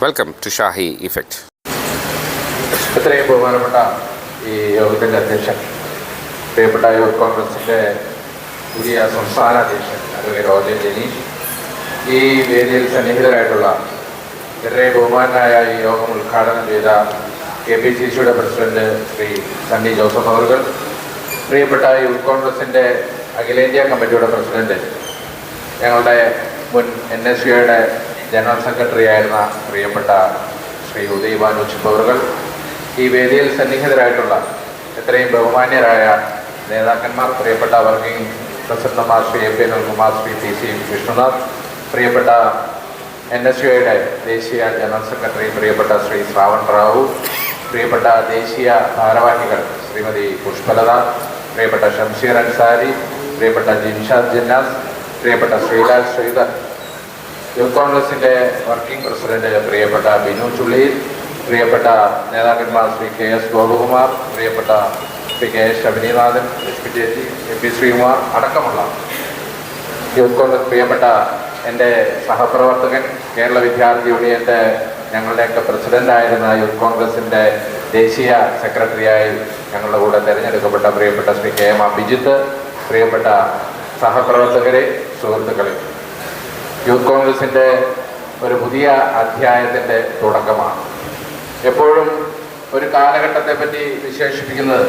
Welcome to Shahi effect എത്രയും ബഹുമാനപ്പെട്ട ഈ യോഗത്തിന്റെ അധ്യക്ഷൻ പ്രിയപ്പെട്ട യൂത്ത് കോൺഗ്രസിന്റെ പുതിയ സംസ്ഥാന അധ്യക്ഷൻ അതുപോലെ റോജൻ ജനീഷ്. ഈ വേദിയിൽ സന്നിഹിതരായിട്ടുള്ള വളരെ ബഹുമാനായ ഈ യോഗം ഉദ്ഘാടനം ചെയ്ത കെ പി സി സിയുടെ പ്രസിഡന്റ് ശ്രീ സണ്ണി ജോസഫ് അവർകൾ പ്രിയപ്പെട്ട യൂത്ത് കോൺഗ്രസിന്റെ അഖിലേന്ത്യാ കമ്മിറ്റിയുടെ പ്രസിഡന്റ് ഞങ്ങളുടെ മുൻ എൻ എസ് സിയുടെ ജനറൽ സെക്രട്ടറി ആയിരുന്ന പ്രിയപ്പെട്ട ശ്രീ ഉദയ് ബാനു ചിപ്പവറുകൾ ഈ വേദിയിൽ സന്നിഹിതരായിട്ടുള്ള എത്രയും ബഹുമാന്യരായ നേതാക്കന്മാർ പ്രിയപ്പെട്ട വർക്കിംഗ് പ്രസിഡന്റുമാർ Shri A P Anilkumar Shri P C Vishnunath പ്രിയപ്പെട്ട എൻ എസ് യുയുടെ ദേശീയ ജനറൽ സെക്രട്ടറി പ്രിയപ്പെട്ട ശ്രീ ശ്രാവൺ റാവു പ്രിയപ്പെട്ട ദേശീയ ഭാരവാഹികൾ ശ്രീമതി പുഷ്പലത പ്രിയപ്പെട്ട ഷംഷീർ അൻസാരി പ്രിയപ്പെട്ട ജിൻഷാദ് ജിന്നാസ് പ്രിയപ്പെട്ട ശ്രീലാൽ ശ്രീധർ യൂത്ത് കോൺഗ്രസിന്റെ വർക്കിംഗ് പ്രസിഡന്റ് പ്രിയപ്പെട്ട ബിനു ചുള്ളിയിൽ പ്രിയപ്പെട്ട നേതാക്കന്മാർ ശ്രീ കെ എസ് ഗോപകുമാർ പ്രിയപ്പെട്ട Shri K S Sabarinathan P ജേജി M P Sreekumar അടക്കമുള്ള യൂത്ത് കോൺഗ്രസ് പ്രിയപ്പെട്ട എന്റെ സഹപ്രവർത്തകൻ കേരള വിദ്യാർത്ഥി യൂണിയന്റെ ഞങ്ങളുടെയൊക്കെ പ്രസിഡന്റായിരുന്ന യൂത്ത് കോൺഗ്രസിന്റെ ദേശീയ സെക്രട്ടറിയായി ഞങ്ങളുടെ കൂടെ തിരഞ്ഞെടുക്കപ്പെട്ട പ്രിയപ്പെട്ട ശ്രീ കെ എം അഭിജിത്ത് പ്രിയപ്പെട്ട സഹപ്രവർത്തകരെ സുഹൃത്തുക്കളെ. യൂത്ത് കോൺഗ്രസിന്റെ ഒരു പുതിയ അധ്യായത്തിന്റെ തുടക്കമാണ്. എപ്പോഴും ഒരു കാലഘട്ടത്തെ പറ്റി വിശേഷിപ്പിക്കുന്നത്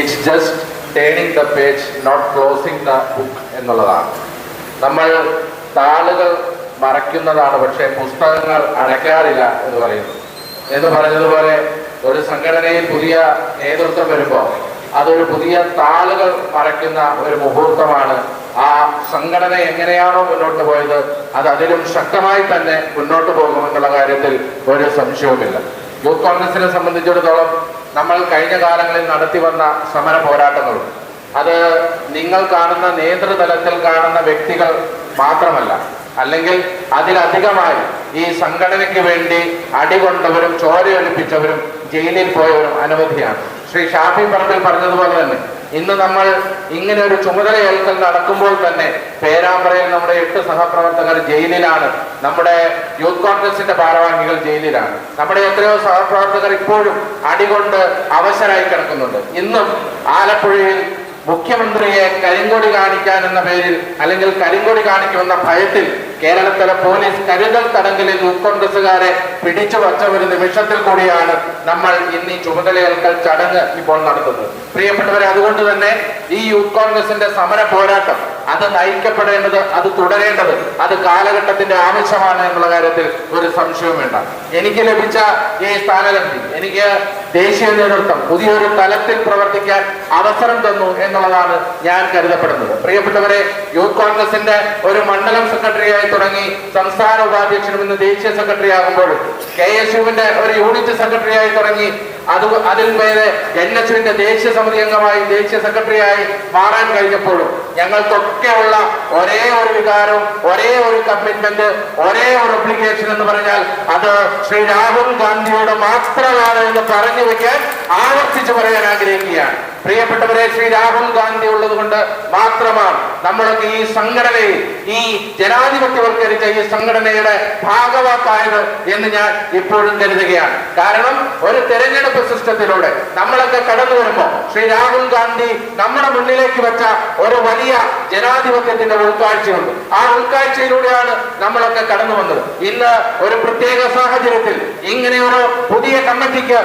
it's just turning the page not closing the book എന്നുള്ളതാണ്. നമ്മൾ താളുകൾ മറയ്ക്കുന്നതാണ് പക്ഷേ പുസ്തകങ്ങൾ അടയ്ക്കാറില്ല എന്ന് പറയുന്നു. എന്ന് പറഞ്ഞതുപോലെ ഒരു സംഘടനയിൽ പുതിയ നേതൃത്വം വരുമ്പോൾ അതൊരു പുതിയ താളുകൾ മറയ്ക്കുന്ന ഒരു മുഹൂർത്തമാണ് ആ സംഘടന എങ്ങനെയാണോ മുന്നോട്ട് പോയത് അത് അതിലും ശക്തമായി തന്നെ മുന്നോട്ട് പോകുമെന്നുള്ള കാര്യത്തിൽ ഒരു സംശയവുമില്ല. യൂത്ത് കോൺഗ്രസിനെ സംബന്ധിച്ചിടത്തോളം നമ്മൾ കഴിഞ്ഞ കാലങ്ങളിൽ നടത്തി വന്ന സമര പോരാട്ടങ്ങളുണ്ട് അത് നിങ്ങൾ കാണുന്ന നേതൃതലത്തിൽ കാണുന്ന വ്യക്തികൾ മാത്രമല്ല അല്ലെങ്കിൽ അതിലധികമായി ഈ സംഘടനയ്ക്ക് വേണ്ടി അടികൊണ്ടവരും ചോരയൊലിപ്പിച്ചവരും ജയിലിൽ പോയവരും അനവധിയാണ് ശ്രീ ഷാഫി പറമ്പിൽ പറഞ്ഞതുപോലെ തന്നെ ഇന്ന് നമ്മൾ ഇങ്ങനെ ഒരു ചുമതലയേൽക്കൽ നടക്കുമ്പോൾ തന്നെ പേരാമ്പ്രയിൽ നമ്മുടെ എട്ട് സഹപ്രവർത്തകർ ജയിലിലാണ്. നമ്മുടെ യൂത്ത് കോൺഗ്രസിന്റെ ഭാരവാഹികൾ ജയിലിലാണ്. നമ്മുടെ എത്രയോ സഹപ്രവർത്തകർ ഇപ്പോഴും അടികൊണ്ട് അവശരായി കിടക്കുന്നുണ്ട്. ഇന്നും ആലപ്പുഴയിൽ മുഖ്യമന്ത്രിയെ കരിങ്കൊടി കാണിക്കാൻ എന്ന പേരിൽ അല്ലെങ്കിൽ കരിങ്കൊടി കാണിക്കുമെന്ന ഭയത്തിൽ കേരളത്തിലെ പോലീസ് കരുതൽ തടങ്കലിൽ കോൺഗ്രസുകാരെ പിടിച്ചു വച്ച ഒരു നിമിഷത്തിൽ കൂടിയാണ് നമ്മൾ ഇന്ന് ഈ ചുമതലയേൽക്കൽ ചടങ്ങ് ഇപ്പോൾ നടത്തുന്നത്. പ്രിയപ്പെട്ടവരെ അതുകൊണ്ട് തന്നെ ഈ യൂത്ത് കോൺഗ്രസിന്റെ സമര പോരാട്ടം അത് നയിക്കപ്പെടേണ്ടത് അത് തുടരേണ്ടത് അത് കാലഘട്ടത്തിന്റെ ആവശ്യമാണ് എന്നുള്ള കാര്യത്തിൽ ഒരു സംശയവും വേണ്ട. എനിക്ക് ലഭിച്ച ഈ സ്ഥാനലബ്ധി എനിക്ക് ദേശീയ നേതൃത്വം പുതിയൊരു തലത്തിൽ പ്രവർത്തിക്കാൻ അവസരം തന്നു എന്നുള്ളതാണ് ഞാൻ കരുതപ്പെടുന്നത്. പ്രിയപ്പെട്ടവരെ യൂത്ത് കോൺഗ്രസിന്റെ ഒരു മണ്ഡലം സെക്രട്ടറിയായി തുടങ്ങി സംസ്ഥാന ഉപാധ്യക്ഷനും ഇന്ന് ദേശീയ സെക്രട്ടറി ആകുമ്പോൾ കെ എസ് യുവിന്റെ ഒരു യൂണിറ്റ് സെക്രട്ടറിയായി തുടങ്ങി അത് അതിൽ മേലെ എൻ എസ് യുവിന്റെ ദേശീയ സമിതി അംഗമായി ദേശീയ സെക്രട്ടറിയായി മാറാൻ കഴിഞ്ഞപ്പോഴും ഞങ്ങൾക്കൊക്കെയുള്ള ഒരേ ഒരു വികാരം ഒരേ ഒരു കമ്മിറ്റ്മെന്റ് ഒരേ ഒരു അപ്ലിക്കേഷൻ എന്ന് പറഞ്ഞാൽ അത് ശ്രീ രാഹുൽ ഗാന്ധിയോട് മാത്രമാണ് എന്ന് പറഞ്ഞു വെക്കാൻ ആവർത്തിച്ച് പറയാൻ ആഗ്രഹിക്കുകയാണ്. പ്രിയപ്പെട്ടവരെ ശ്രീ രാഹുൽ ഗാന്ധി ഉള്ളത് കൊണ്ട് മാത്രമാണ് നമ്മളൊക്കെ ഈ സംഘടനയെ ഈ ജനാധിപത്യവൽക്കരിച്ച ഈ സംഘടനയുടെ ഭാഗവാക്കായത് എന്ന് ഞാൻ ഇപ്പോഴും കരുതുകയാണ്. കാരണം ഒരു തെരഞ്ഞെടുപ്പ് സിസ്റ്റത്തിലൂടെ നമ്മളൊക്കെ കടന്നു വരുമ്പോൾ ശ്രീ രാഹുൽ ഗാന്ധി നമ്മുടെ മുന്നിലേക്ക് വെച്ച ഒരു വലിയ ജനാധിപത്യത്തിന്റെ ഉൾക്കാഴ്ചയുണ്ട്. ആ ഉൾക്കാഴ്ചയിലൂടെയാണ് നമ്മളൊക്കെ കടന്നു വന്നത്. ഇന്ന് ഒരു പ്രത്യേക സാഹചര്യത്തിൽ ഇങ്ങനെ ഒരു പുതിയ കമ്മിറ്റിക്ക്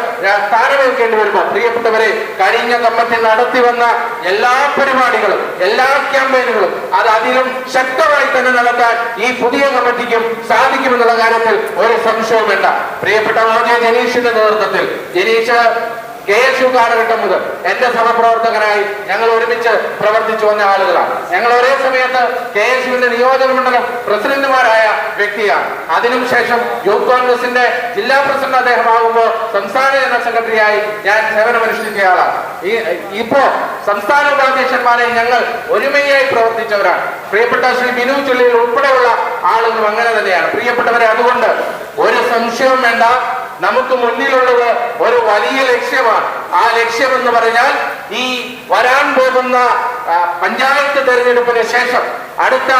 സ്ഥാനമേൽക്കേണ്ടി വരുമ്പോൾ പ്രിയപ്പെട്ടവരെ കഴിഞ്ഞ കമ്മിറ്റി നടത്തി വന്ന എല്ലാ പരിപാടികളും എല്ലാ ക്യാമ്പയിനുകളും അത് അതിലും ശക്തമായി തന്നെ നടത്താൻ ഈ പുതിയ കമ്മിറ്റിക്കും സാധിക്കുമെന്നുള്ള കാര്യത്തിൽ ഒരു സംശയവും വേണ്ട പ്രിയപ്പെട്ട മോദി ജനീഷിന്റെ നേതൃത്വത്തിൽ ജനീഷ് കെ എസ് യു കാലഘട്ടം മുതൽ എന്റെ സഹപ്രവർത്തകരായി ഞങ്ങൾ ഒരുമിച്ച് പ്രവർത്തിച്ചു വന്ന ആളുകളാണ്. ഞങ്ങൾ ഒരേ സമയത്ത് കെ എസ് യുവിന്റെ നിയോജക മണ്ഡലം പ്രസിഡന്റുമാരായ വ്യക്തിയാണ്. അതിനുശേഷം യൂത്ത് കോൺഗ്രസിന്റെ ജില്ലാ പ്രസിഡന്റ് അദ്ദേഹമാകുമ്പോൾ സംസ്ഥാന ജനറൽ സെക്രട്ടറിയായി ഞാൻ സേവനമനുഷ്ഠിച്ചയാളാണ്. ഈ ഇപ്പോ സംസ്ഥാന ഉപാധ്യക്ഷന്മാരെ ഞങ്ങൾ ഒരുമയായി പ്രവർത്തിച്ചവരാണ്. പ്രിയപ്പെട്ട ശ്രീ ബിനു ചുള്ളിയിൽ ഉൾപ്പെടെയുള്ള ആളുകളും അങ്ങനെ തന്നെയാണ്. പ്രിയപ്പെട്ടവരെ അതുകൊണ്ട് ഒരു സംശയവും വേണ്ട. നമുക്ക് മുന്നിലുള്ളത് ഒരു വലിയ ലക്ഷ്യമാണ്. ആ ലക്ഷ്യം എന്ന് പറഞ്ഞാൽ ഈ വരാൻ പോകുന്ന പഞ്ചായത്ത് തെരഞ്ഞെടുപ്പിന് ശേഷം അടുത്ത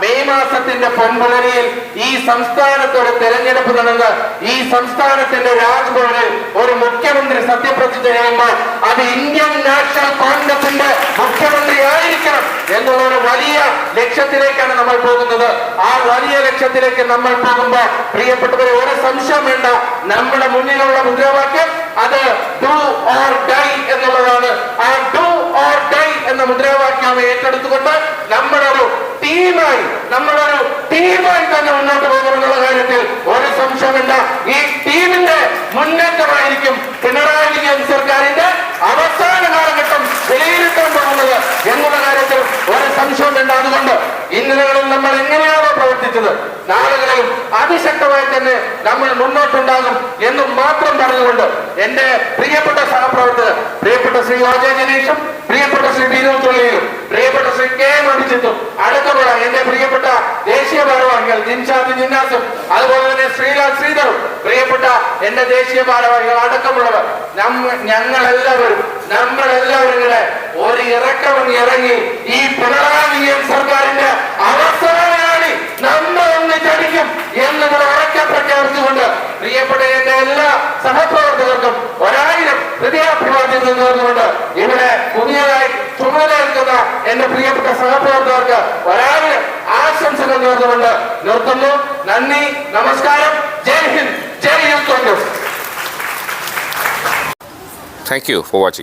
മെയ് മാസത്തിന്റെ പൊൻപുലരിയിൽ ഈ സംസ്ഥാനത്ത് ഒരു തെരഞ്ഞെടുപ്പ് നടന്ന് ഈ സംസ്ഥാനത്തിന്റെ രാജ്ഭവനിൽ ഒരു മുഖ്യമന്ത്രി സത്യപ്രതിജ്ഞ ചെയ്യുമ്പോൾ അത് ഇന്ത്യൻ നാഷണൽ കോൺഗ്രസിന്റെ മുഖ്യമന്ത്രി ആയിരിക്കണം എന്നുള്ള വലിയ ലക്ഷ്യത്തിലേക്കാണ് നമ്മൾ പോകുന്നത്? ആ വലിയ ലക്ഷ്യത്തിലേക്ക് നമ്മൾ പോകുമ്പോൾ പ്രിയപ്പെട്ടവരെ ഒരു സംശയം വേണ്ട. നമ്മുടെ മുന്നിലുള്ള മുദ്രാവാക്യം അത് ഡു ഓർ ഡൈ എന്നുള്ളതാണ്. ആ ഡു ഓർ ഡൈ എന്ന മുദ്രാവാക്യം ഏറ്റെടുത്തുകൊണ്ട് നമ്മളൊരു ടീമായി നമ്മളൊരു ടീമായി തന്നെ മുന്നോട്ട് പോകുമെന്നുള്ള കാര്യത്തിൽ ഒരു സംശയമില്ല ഈ ടീമിന്റെ മുന്നേറ്റമായിരിക്കും പിണറായി വിജയൻ സർക്കാരിന്റെ അവസാന കാലഘട്ടം വിലയിരുത്താൻ പോകുന്നത് എന്നുള്ള കാര്യത്തിൽ ഒരു സംശയം വേണ്ട അതുകൊണ്ട് ഇന്നലകളിൽ നമ്മൾ എങ്ങനെയാണോ പ്രവർത്തിച്ചത് നാളുകളിൽ അതിശക്തമായി തന്നെ നമ്മൾ മുന്നോട്ടുണ്ടാകും എന്നും മാത്രം പറഞ്ഞുകൊണ്ട് എന്റെ പ്രിയപ്പെട്ട സഹപ്രവർത്തകർ പ്രിയപ്പെട്ട ശ്രീ ഒ ജെ ജനീഷും പ്രിയപ്പെട്ട ശ്രീ വിനോദ് തൊള്ളിയും പ്രിയപ്പെട്ട ശ്രീ കെ എം അടുത്തുള്ള എന്റെ പ്രിയപ്പെട്ട ദേശീയ ഭാരവാഹികൾ ജിൻഷാദ് ജിന്നാസും അതുപോലെ തന്നെ ശ്രീലാൽ ശ്രീധറും പ്രിയപ്പെട്ട എന്റെ ദേശീയ ഭാരവാഹികൾ അടക്കമുള്ളവർ ഞങ്ങളെല്ലാവരും നമ്മളെല്ലാവരും കൂടെ ഒരു ഇറക്കം ഇറങ്ങി ഈ പിണറായി സർക്കാരിന്റെ ചുമതലയേൽക്കുന്ന എന്റെ പ്രിയപ്പെട്ട സഹപ്രവർത്തകർക്ക് ഒരായിരം ആശംസകൾ നേർന്നുകൊണ്ട് നിർത്തുന്നു. നന്ദി നമസ്കാരം. Jai Hind. Jai youth Congress. Thank you for watching.